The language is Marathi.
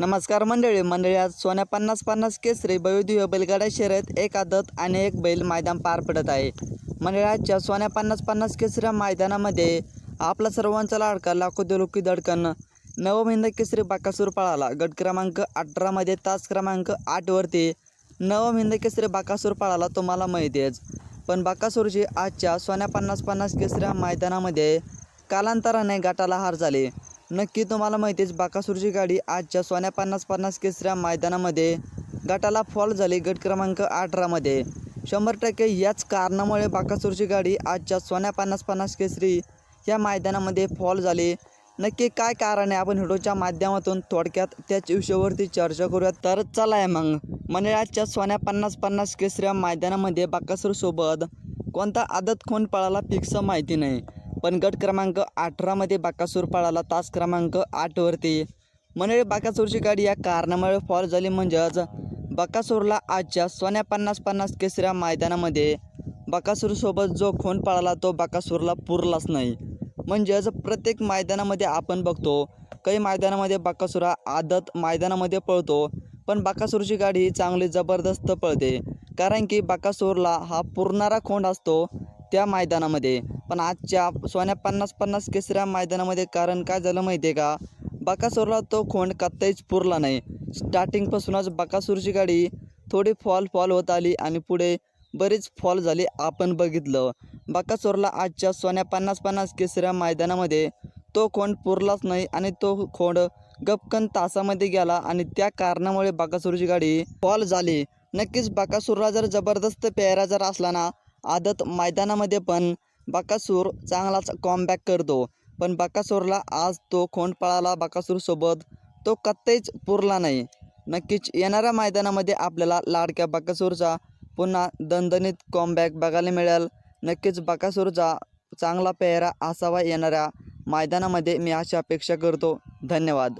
नमस्कार मंडळी मंडळी आज सोन्या पन्नास पन्नास केसरी भव्यदिव्य बैलगाडा शर्यत एक आदत आणि एक बैल मैदान पार पडत आहे. मंडळी आजच्या सोन्या पन्नास पन्नास केसऱ्या मैदानामध्ये आपला सर्वांचा लाडका लाखो दिलोकी दडकन नवमहिंद केसरी बाकासूर पळाला. गट क्रमांक अठरामध्ये तास क्रमांक आठवरती नवमहिंद केसरी बाकासूर पळाला तुम्हाला माहिती आहेच. पण बाकासूरची आजच्या सोन्या पन्नास पन्नास केसऱ्या मैदानामध्ये कालांतराने गटाला हार झाली. नक्की तुम्हाला माहितीच बाकासूरची गाडी आजच्या सोन्या पन्नास पन्नास केसऱ्या मैदानामध्ये गटाला फॉल झाली गट क्रमांक अठरामध्ये शंभर टक्के याच कारणामुळे बाकासूरची गाडी आजच्या सोन्या पन्नास पन्नास केसरी या मैदानामध्ये फॉल झाली. नक्की काय कारण आहे? आपण हिडोच्या माध्यमातून थोडक्यात त्याच विषयावरती चर्चा करूया. तर चला आहे मग. म्हणजे आजच्या सोन्या पन्नास पन्नास केसऱ्या मैदानामध्ये बाकासूरसोबत कोणता आदत खून पळाला फिक्स माहिती नाही. पण गट क्रमांक अठरामध्ये बाकासूर पळाला. तास क्रमांक आठवरती म्हणजे बाकासूरची गाडी या कारणामुळे फॉल झाली म्हणजेच बकासूरला आजच्या सोन्या पन्नास पन्नास केसऱ्या मैदानामध्ये. बकासूरसोबत जो खून पळाला तो बकासूरला पुरलाच नाही. म्हणजेच प्रत्येक मैदानामध्ये आपण बघतो काही मैदानामध्ये बकासूर हा आदत मैदानामध्ये पळतो पण बकासूरची गाडी ही चांगली जबरदस्त पळते. कारण की बकासूरला हा पुरणारा खोंड असतो त्या मैदानामध्ये. पण आजच्या सोन्या पन्नास पन्नास केसऱ्या मैदानामध्ये कारण काय झालं माहिती आहे का? बकासूरला तो खोंड कत्ताहीच पुरला नाही. स्टार्टिंगपासूनच बकासूरची गाडी थोडी फॉल फॉल होत आली आणि पुढे बरीच फॉल झाली आपण बघितलं. बकासूरला आजच्या सोन्या पन्नास पन्नास केसऱ्या मैदानामध्ये तो खोंड पुरलाच नाही आणि तो खोंड गपकन तासामध्ये गेला आणि त्या कारणामुळे बकासूरची गाडी फॉल झाली. नक्कीच बकासूरला जर जबरदस्त पेहरा जर असला ना आदत मैदानामध्ये पण बकासूर चांगलाच कॉमबॅक करतो. पण बकासूरला आज तो खोंड पळाला बकासूरसोबत तो कत्तेच पुरला नाही. नक्कीच येणाऱ्या मैदानामध्ये आपल्याला लाडक्या बकासूरचा पुन्हा दणदणीत कॉमबॅक बघायला मिळेल. नक्कीच बकासूरचा चांगला पेहरा असावा येणाऱ्या मैदानामध्ये मी अशी अपेक्षा करतो. धन्यवाद.